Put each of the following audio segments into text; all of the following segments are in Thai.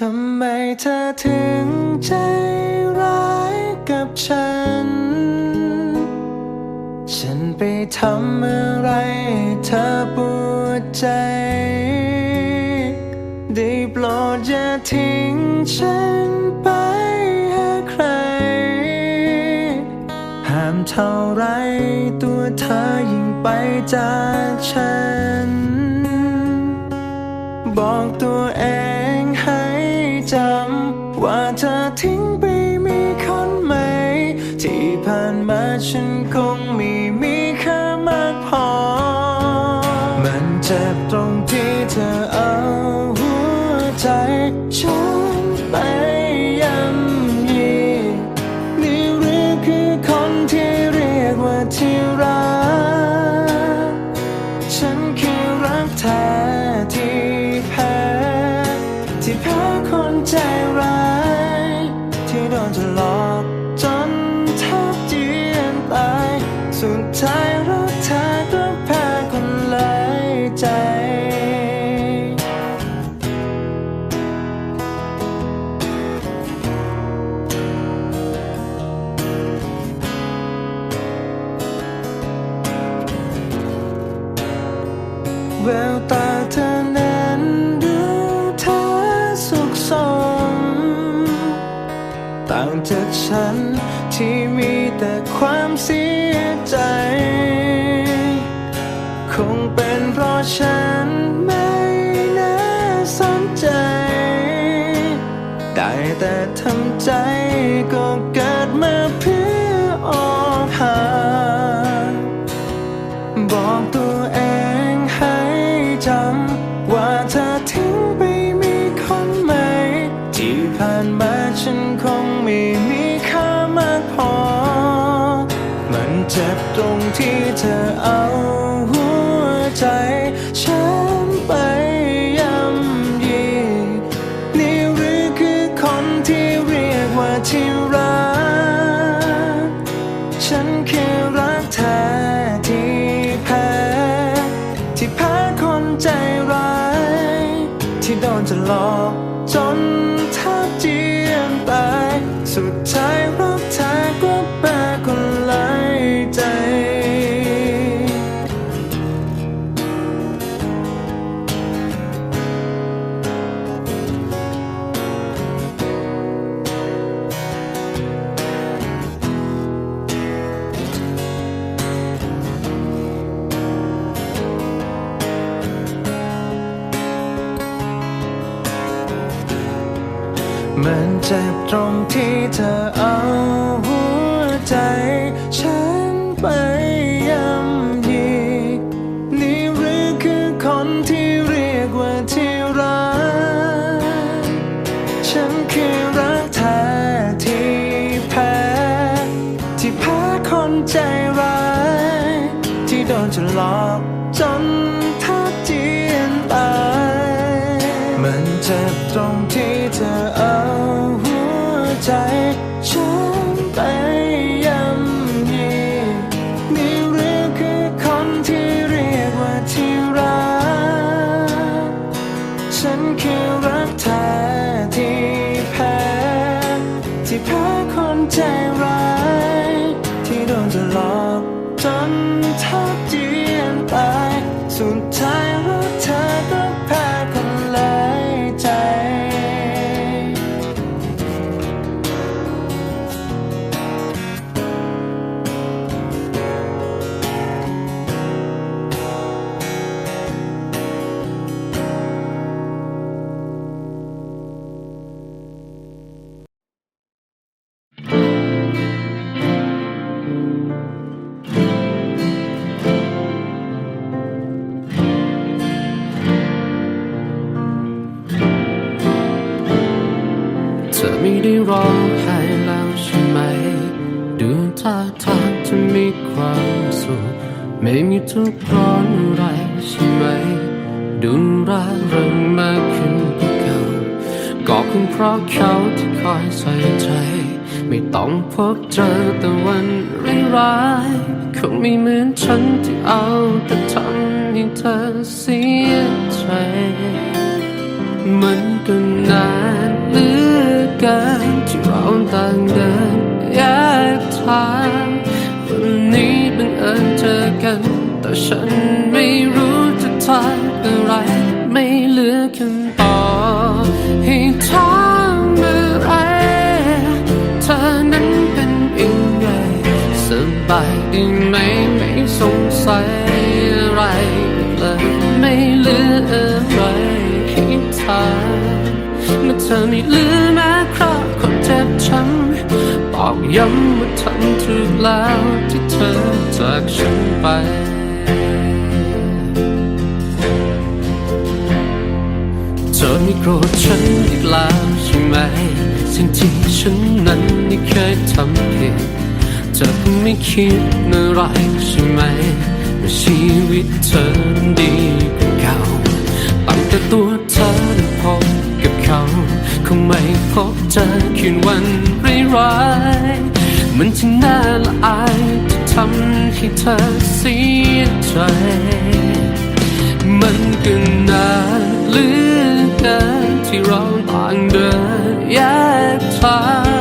ทำไมเธอถึงใจร้ายกับฉัน ฉันไปทำอะไรเธอปวดใจ ได้โปรดอย่าทิ้งฉันไปหาใคร ห้ามเท่าไรตัวเธอยิ่งไปจากฉัน บอกตัวเอง จำว่าเธอทิ้งไปมีคนใหม่ ที่ผ่านมาฉันคงไม่มีค่ามากพอ มันเจ็บตรงที่เธอเอาหัวใจฉัน สุ โดนจะหลอกจนแทบเจียนตายสุดท้าย เอาหัวใจฉันไป ใจร้ายที่โดนจะหลอกจนแทำ ร้องไห้แล้วใช่ไหม ดูท่าทางจะมีความสุข ไม่มีทุกข์ร้อนอะไรใช่ไหม ดูร่าเริงมากขึ้นกว่าเก่าก็คงเพราะเขาที่คอยใส่ใจ ไม่ต้องพบเจอแต่วันร้ายๆคงไม่เหมือนฉันที่เอาแต่ทำให้เธอเสียใจมันก็นาน เกินที่เราต่างเดินแยกทางวันนี้บังเอิญเจอกัน แต่ฉันไม่รู้จะทำอะไร ไม่เหลือคำตอบให้ถามอะไรเธอนั้นเป็นยังไงสบายดีไหมไม่สงสัยอะไรเลยไม่เหลืออะไรให้ถามเมื่อเธอไม่เหลือแม้ อกย้ำว่าทำถูกแล้วที่เธอจากฉันไป เธอไม่โกรธฉันอีกแล้วใช่ไหม สิ่งที่ฉันนั้นไม่เคยทำผิดเธอไม่คิดอะไรใช่ไหมว่าชีวิตเธอดีกว่าเก่าตั้งแต่ตัวเธอได้พบกับเขา คงไม่พบเจอคืนวันร้ายๆมันจึงน่าละอายที่ทำให้เธอเสียใจ มันก็นานเหลือเกินที่เราต่างเดินแยกทาง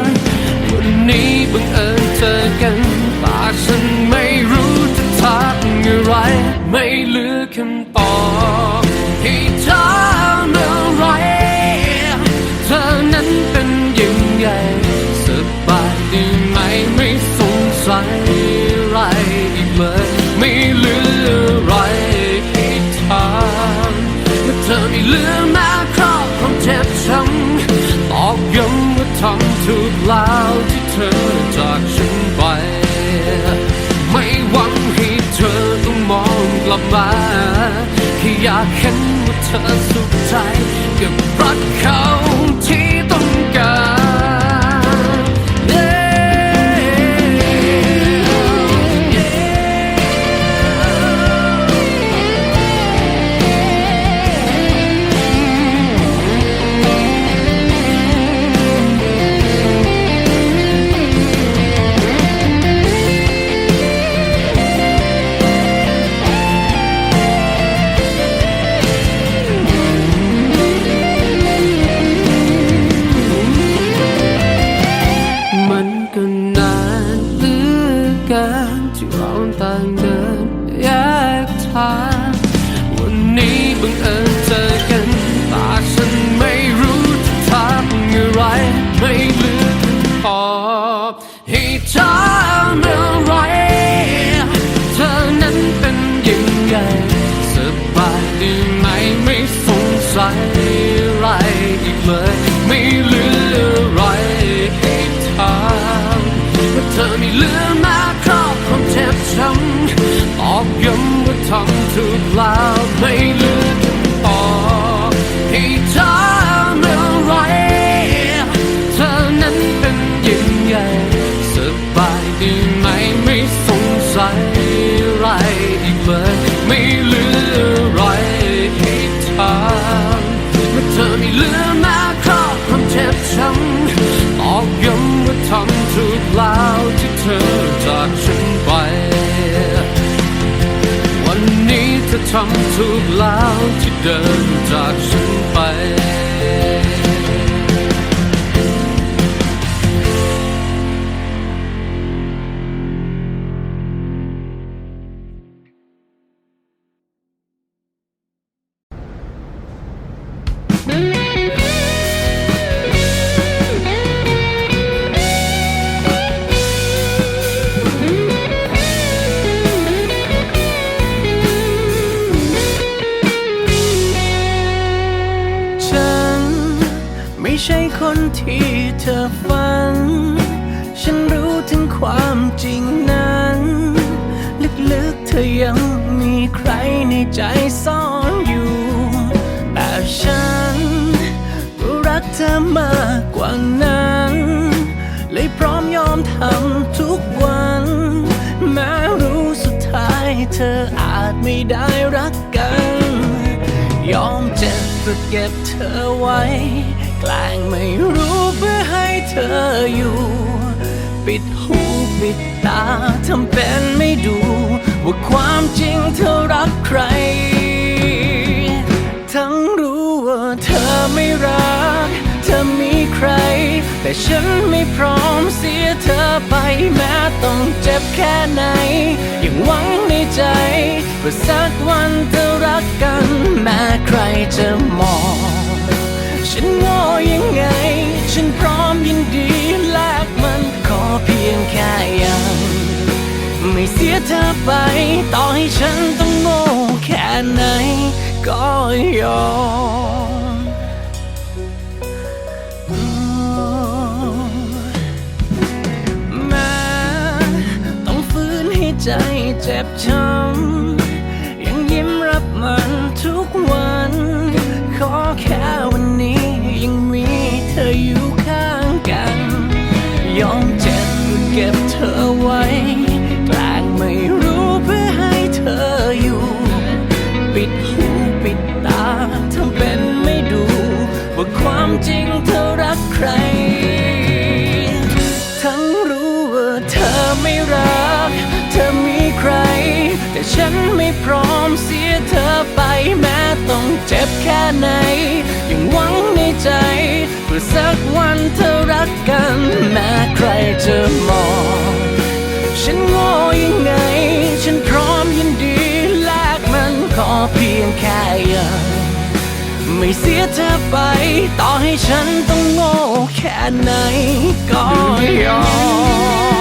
ฟ้าแค่อยากเห็นว่าเธอสุขใจกับรัก ต่างเดินแยกทางวันนี้บังเอิญเจอกันแต่ฉันไม่รู้จะทำอะไรไม่เหลือคำตอบให้ถามอไรเธอนั้นเป็นยังไงสบายดีไหมไม่สงสัยอะไรอีกเลยไม่เหลืออะไรให้ถามว่าเธอไม่เหลือ ย้ำว่า แนที่เธอฝัน ฉันรู้ถึงความจริงนั้น ลึกๆเธอยังมีใครในใจซ่อนอยู่ แต่ฉันก็รักเธอมากกว่านั้น เลยพร้อมยอมทำทุกวัน แม้รู้สุดท้ายเธออาจไม่ได้รักกัน ยอมเจ็บเพื่อเก็บเธอไว้ แกล้งไม่รู้เพื่อให้เธออยู่ ปิดหูปิดตาทำเป็นไม่ดู ว่าความจริงเธอรักใคร ทั้งรู้ว่าเธอไม่รัก เธอมีใคร แต่ฉันไม่พร้อมเสียเธอไปแม้ต้องเจ็บแค่ไหน ยังหวังในใจว่าสักวันเธอรักกัน แม้ใครจะมอง ฉันโง่ยังไง ฉันพร้อมยินดีแลกมันขอเพียงแค่ยัง ไม่เสียเธอไป ต่อให้ฉันต้องโง่แค่ไหน ก็ยอมมแม้ต้องฟื้นให้ใจเจ็บช้ำยังยิ้มรับมันทุกวัน ขอแค่วัน อยู่ข้างกัน ยอมเจ็บเพื่อเก็บเธอไว้แกลางไม่รู้เพื่อให้เธออยู่ ปิดหูปิดตาทำเป็นไม่ดู ว่าความจริงเธอรักใคร ฉันไม่พร้อมเสียเธอไปแม้ต้องเจ็บแค่ไหน ยังหวังในใจเพื่อสักวันเธอรักกันแม้ใครจะมอง ฉันโง่ยังไง ฉันพร้อมยินดีแลกมันขอเพียงแค่ยังไม่เสียเธอไป ต่อให้ฉันต้องโง่แค่ไหนก็ยอม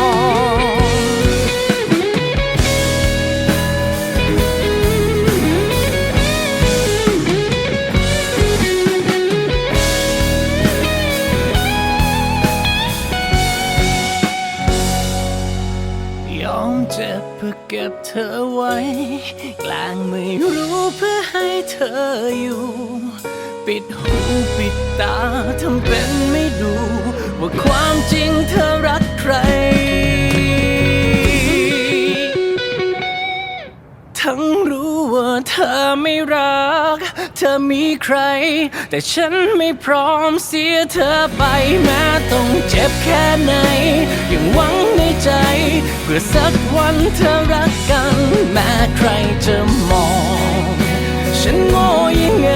อยู่ ปิดหูปิดตาทำเป็นไม่ดู ว่าความจริงเธอรักใคร ทั้งรู้ว่าเธอไม่รัก เธอมีใคร แต่ฉันไม่พร้อมเสียเธอไปแม้ต้องเจ็บแค่ไหน ยังหวังในใจ เพื่อสักวันเธอรักกัน แม้ใครจะมอง ฉันโง่ยังไง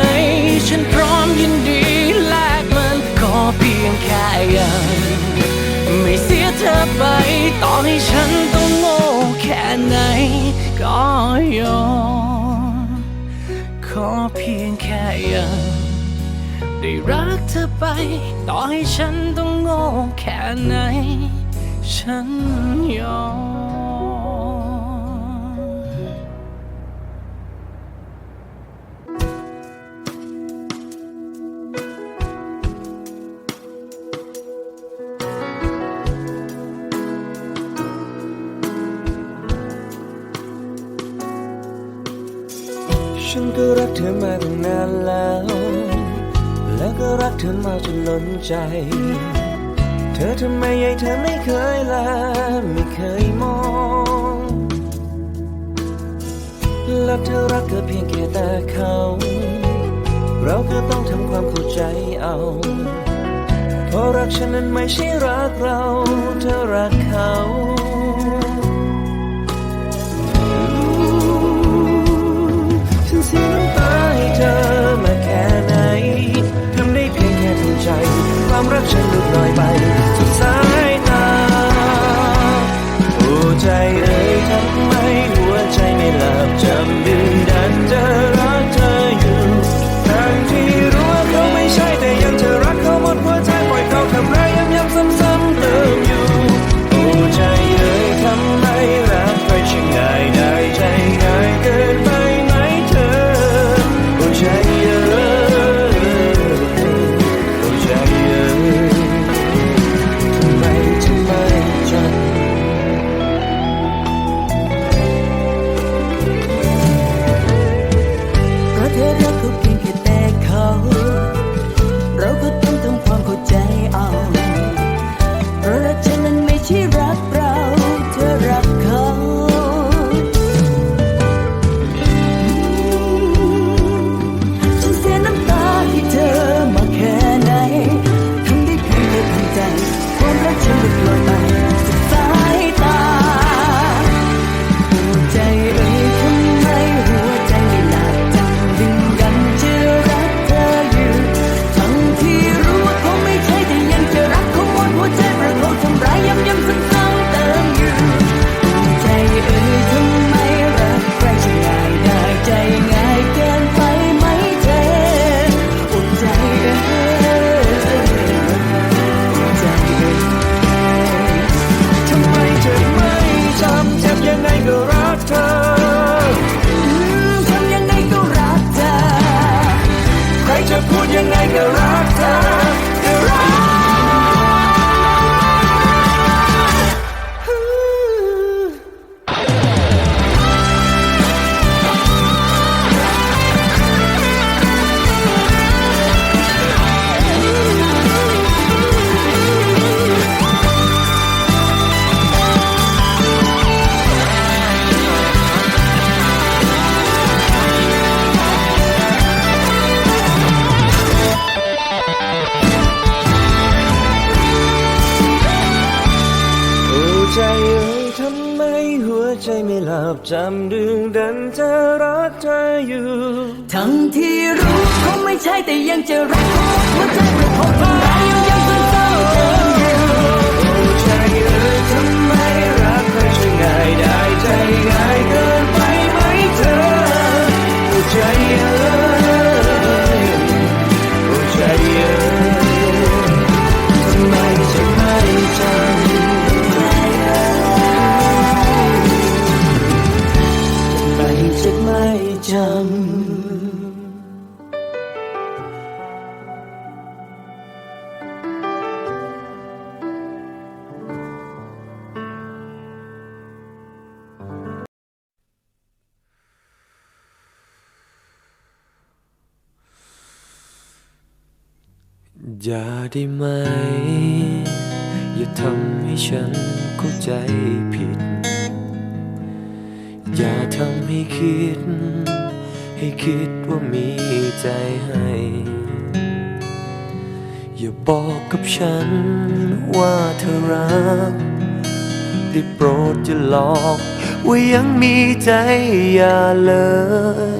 ฉันพร้อมยินดีแลกมันขอเพียงแค่ยังไม่เสียเธอไป ต่อให้ฉันต้องโง่แค่ไหน ก็ยอมขอเพียงแค่ยังได้รักเธอไป ต่อให้ฉันต้องโง่แค่ไหน ฉันยอม ใจ เธอทำไมยัยเธอไม่เคยลาไม่เคยมองแล้วเธอรักก็เพียงแค่แต่เขา เราก็ต้องทำความเข้าใจเอาเพราะรักฉันนั้นไม่ใช่รักเรา เธอรักเขา ความ ใจไม่หลับจำดึงดันจะรักเธออยู่ ทั้งที่รู้คงไม่ใช่แต่ยังจะรักหัวใจไม่พบคนร้าย จำอย่าได้ไหม อย่าทำให้ฉันเข้าใจผิด อย่าทำให้คิด ให้คิดว่ามีใจให้ อย่าบอกกับฉันว่าเธอรัก ได้โปรดจะหลอกว่ายังมีใจอย่าเล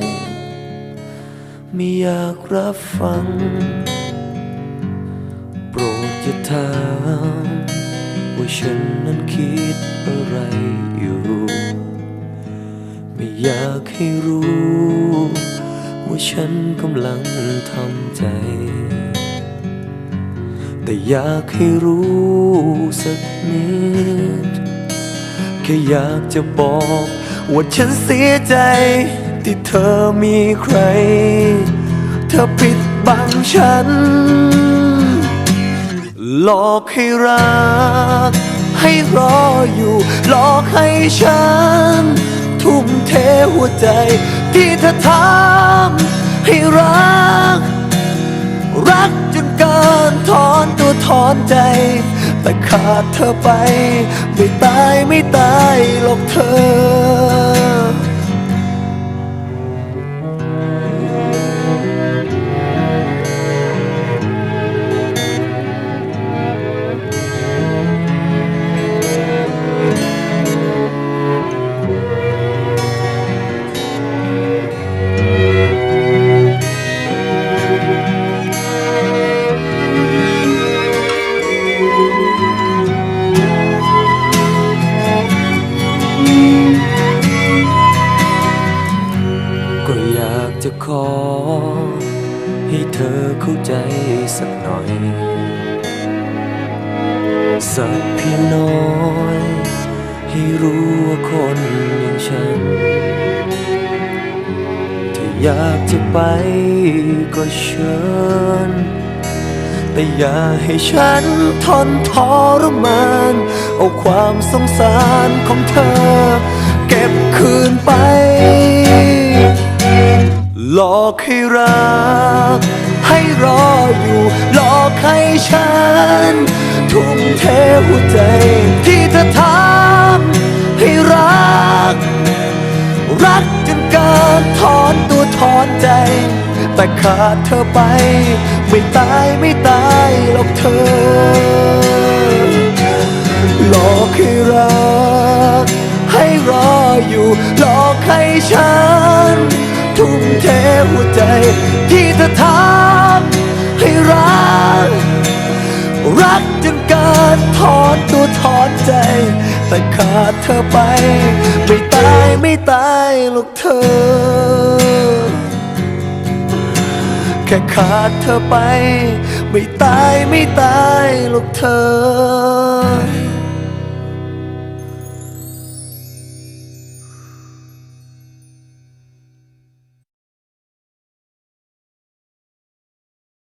ย ไม่อยากรับฟัง โปรดอย่าถามว่าฉันนั้นคิดอะไรอยู่ ไม่อยากให้รู้ ว่าฉันกำลังทำใจ แต่อยากให้รู้สักนิด แค่อยากจะบอก ว่าฉันเสียใจ ที่เธอมีใคร เธอปิดบังฉัน หลอกให้รัก ให้รออยู่ หลอกให้ฉัน ทุ่มเทหัวใจ ที่เธอทำให้รัก รักจนเกินถอนตัวถอนใจ แต่ขาดเธอไป ไม่ตายไม่ตายหรอกเธอ ก็เชิญ แต่อย่าให้ฉันทนทรมาน เอาความสงสารของเธอ เก็บคืนไป หลอกให้รัก ให้รออยู่ หลอกให้ฉัน ทุ่มเทหัวใจที่เธอทำให้รัก รักจนเกินถอนตัวถอนใจ แต่ขาดเธอไป ไม่ตายไม่ตายหรอกเธอ หลอกให้รัก ให้รออยู่ หลอกให้ฉัน ทุ่มเทหัวใจ ที่เธอทำให้รัก รักจนเกินถอนตัวถอนใจ แต่ขาดเธอไป ไม่ตายไม่ตายหรอกเธอ แค่ขาดเธอไป ไม่ตายไม่ตายหรอกเธอ